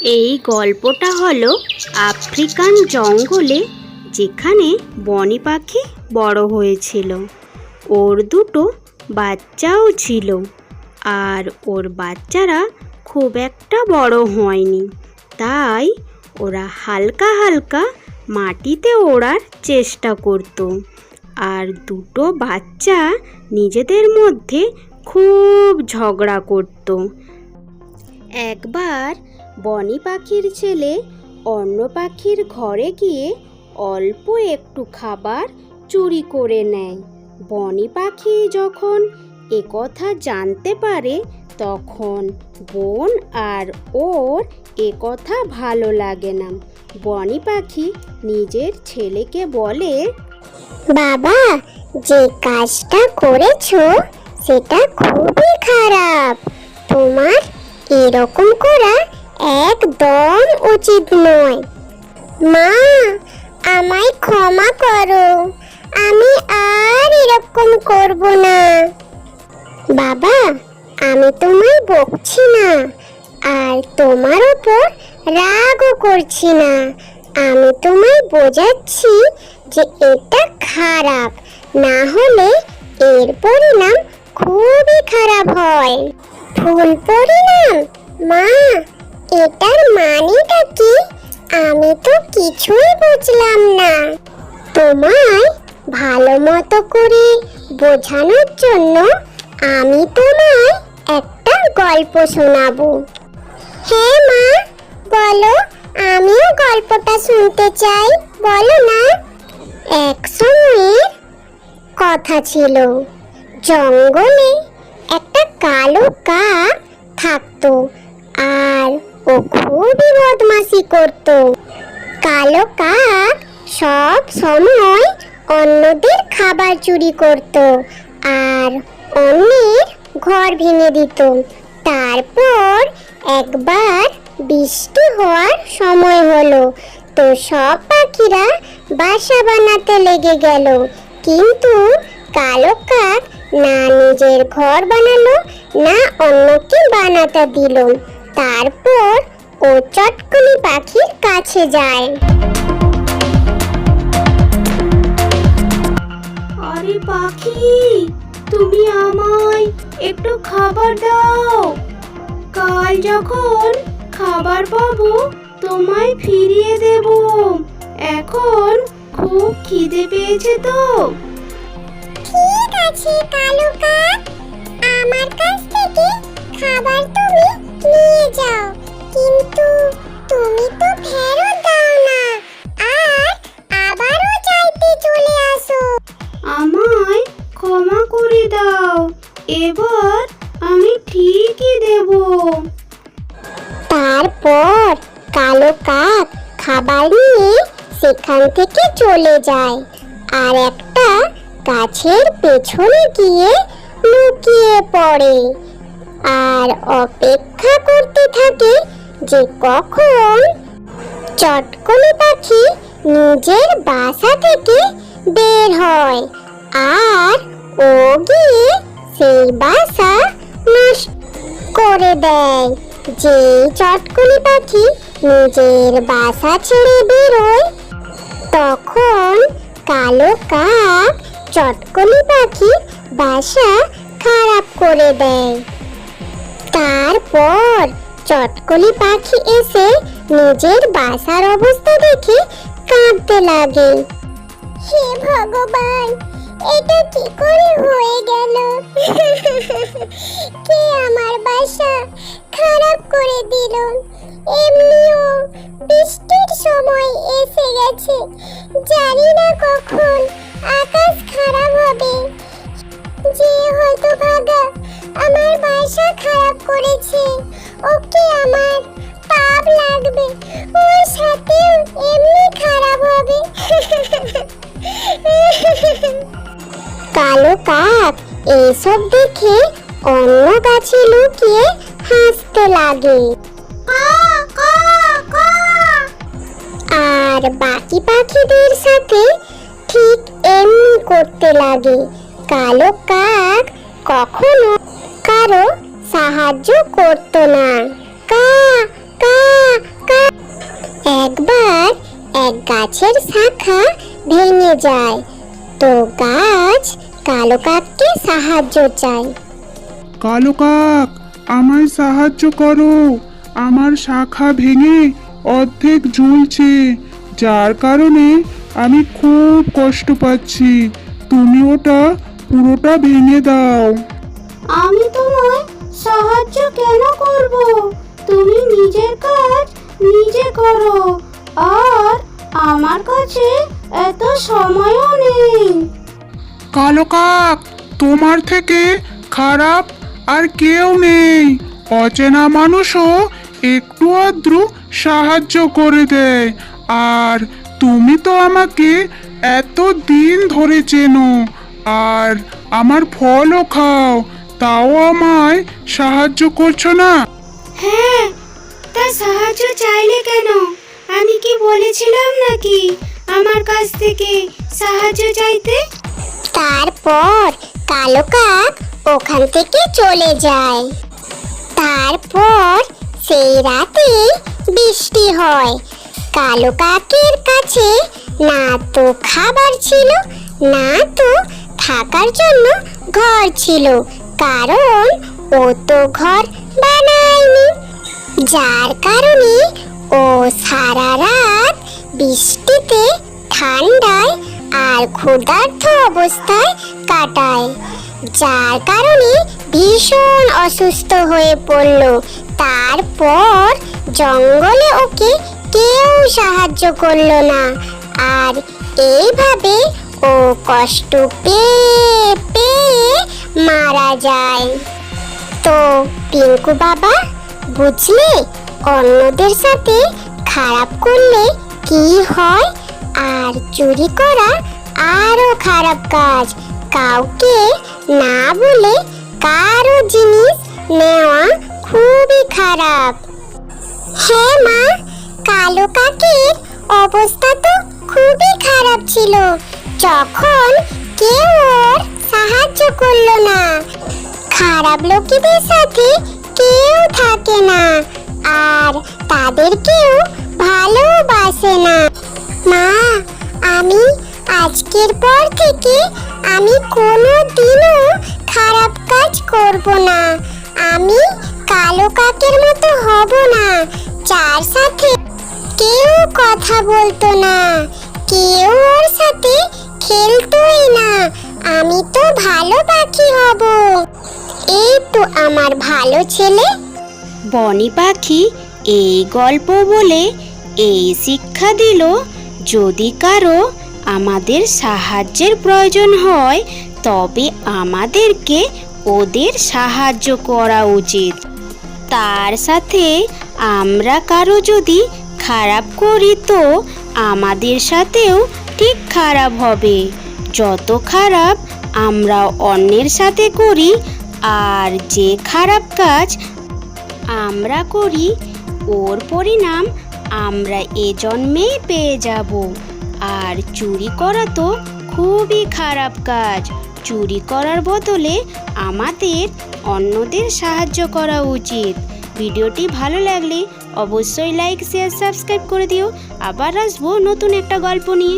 এই গল্পটা হলো আফ্রিকান জঙ্গলে যেখানে বনি পাখি বড় হয়েছিল। ওর দুটো বাচ্চাও ছিল আর ওর বাচ্চারা খুব একটা বড় হয়নি। তাই ওরা হালকা হালকা মাটিতে ওড়ার চেষ্টা করত। আর দুটো বাচ্চা নিজেদের মধ্যে খুব ঝগড়া করতো। একবার বনি পাখির ছেলে অন্য পাখির ঘরে গিয়ে অল্প একটু খাবার চুরি করে নেয়। বনি পাখি যখন একথা জানতে পারে, তখন বোন আর ওর একথা ভালো লাগে না। বনি পাখি নিজের ছেলেকে বলে, বাবা, যে কাজটা করেছ, সেটা খুবই খারাপ। তোমার এরকম করা একদম উচিত নয়। মা, আমায় ক্ষমা করো। আমি আর এরকম করব না। বাবা, আমি তোমায় বকছি না, আর তোমার ওপর রাগও করছি না। আমি তোমায় বোঝাচ্ছি যে এটা খারাপ, না হলে এর পরিণাম খুবই খারাপ হয়। ভুল পরিণাম? মা এটার মানেটা কি? আমি তো কিছুই বুঝলাম না। তোমায় ভালো মতো করে বোঝানোর জন্য আমি তোমায় একটা গল্প শোনাবো। হ্যাঁ মা, বলো, আমিও গল্পটা শুনতে চাই, বলো না। এক সময়ের কথা ছিল, জঙ্গলে চুরি করত আর অন্যের ঘর ভেঙে দিত। তারপর একবার বৃষ্টি হওয়ার সময় হলো। তো সব পাখিরা বাসা বানাতে লেগে গেল। কিন্তু কালো কাক না নিজের ঘর বানালো, না অন্যকে বানাতে দিল। তারপর ও চটকনি পাখির কাছে যায়। আরে পাখি, তুমি আমায় একটু খাবার দাও। কাল যখন খাবার পাবো, তোমায় ফিরিয়ে দেব। এখন খুব খিদে পেয়েছে তো। ঠিক আছে আমার কাছ থেকে খাবার তুমি নিয়ে যাও। কিন্তু তুমি তো সেখান থেকে চলে যায়। আর একটা গাছের পেছনে গিয়ে লুকিয়ে পড়ে। আর অপেক্ষা করতে থাকে যে কখন চটকনি পাখি নিজের বাসা থেকে বের হয়। আর ও গিয়ে সেই বাসা নষ্ট করে দেয়। যে চটকনি পাখি নিজের বাসা ছেড়ে বেরোয় তখন কালো কাক চটকলি পাখির বাসা খারাপ করে দেয়। তারপর চটকলি পাখি এসে নিজের বাসার অবস্থা দেখে কাঁদতে লাগে। হে ভগবান, এটা কি করে ভাগা আমার বাসা খারাপ করেছে। ওকে আমার পাপ লাগবে। ওর সাথেও এমনি খারাপ হবে। কালো কাক এইসব দেখে অন্য গাছে লুকিয়ে হাসতে লাগে। আর বাকি পাখিদের সাথে ঠিক এমনি করতে লাগে। কালো কাক কখনো কারও সাহায্য করতো না। কা এক গাছের শাখা ভেঙে যায়। তো গাছ কালো কাককে সাহায্য চায়। কালো কাক, আমায় সাহায্য করো। আমার শাখা ভেঙে অর্ধেক ঝুলছে যার কারণে আমি খুব কষ্ট পাচ্ছি। তুমি ওটা পুরোটা ভেঙে দাও। আমি তোমায় সাহায্য কেন করব? তুমি নিজের কাজ নিজে করো। আর আমার কাছে এত সময়ও নেই। কালো কাক তোমার থেকে খারাপ আর কেউ নেই। অচেনা মানুষও একটু আদ্রু সাহায্য করে দেয়। আর তুমি তো আমাকে এত দিন ধরে চেনো। আর আমার ফলও খাও তাও আমায় সাহায্য করছ না? হ্যাঁ তা সাহায্য চাইলে কেন? আমি কি বলেছিলাম নাকি আমার কাছ থেকে সাহায্য চাইতে? তারপর কালো কাক ওখান থেকে চলে যায়। তারপর সেই রাতে বৃষ্টি হয়। কালো কাকের কাছে না তো খাবার ছিল না তো থাকার জন্য ঘর ছিল, কারণ ও তো ঘর বানায়নি। যার কারণে ও সারা রাত বৃষ্টিতে, ঠান্ডায় আর ক্ষুধার্ত অবস্থায় কাটায়, যার কারণে ভীষণ অসুস্থ হয়ে পড়ল। তারপর জঙ্গলে ওকে কেউ সাহায্য করল না। আর এইভাবে ও কষ্ট পেয়ে পেয়ে মারা যায়। তো পিঙ্কু বাবা, বুঝলে অন্যদের সাথে খারাপ করলে কি হয়? আর চুরি করা আরও খারাপ কাজ। কাউকে না বলে কারও জিনিস নেওয়া খুবই খারাপ। হ্যাঁ মা, কালো কাকের অবস্থা তো খুবই খারাপ ছিল। যখন কেউ ওর সাহায্য করল না, খারাপ লোকেদের সাথে কেউ থাকে না আর তাদেরকেও ভালোবাসে না। মা, আমি আজকের পর থেকে আমি কোনো দিনও খারাপ কাজ করব না। আমি কালো কাকের মতো হব না, যার সাথে কেউ কথা বলতো না। কেউ ওর সাথে খেলতোই না, আমি তো ভালো পাখি হব। এই তো আমার ভালো ছেলে। বনি পাখি এই গল্প বলে এই শিক্ষা দিল, যদি কারও আমাদের সাহায্যের প্রয়োজন হয়, তবে আমাদেরকে ওদের সাহায্য করা উচিত। তার সাথে আমরা কারও যদি খারাপ করি, তো আমাদের সাথেও ঠিক খারাপ হবে। যত খারাপ আমরা অন্যের সাথে করি, আর যে খারাপ কাজ আমরা করি, ওর পরিণাম আমরা এ জন্মেই পেয়ে যাব। আর চুরি করা তো খুবই খারাপ কাজ। চুরি করার বদলে আমাদের অন্যদের সাহায্য করা উচিত। ভিডিওটি ভালো লাগলে অবশ্যই লাইক, শেয়ার, সাবস্ক্রাইব করে দিও। আবার আসব নতুন একটা গল্প নিয়ে।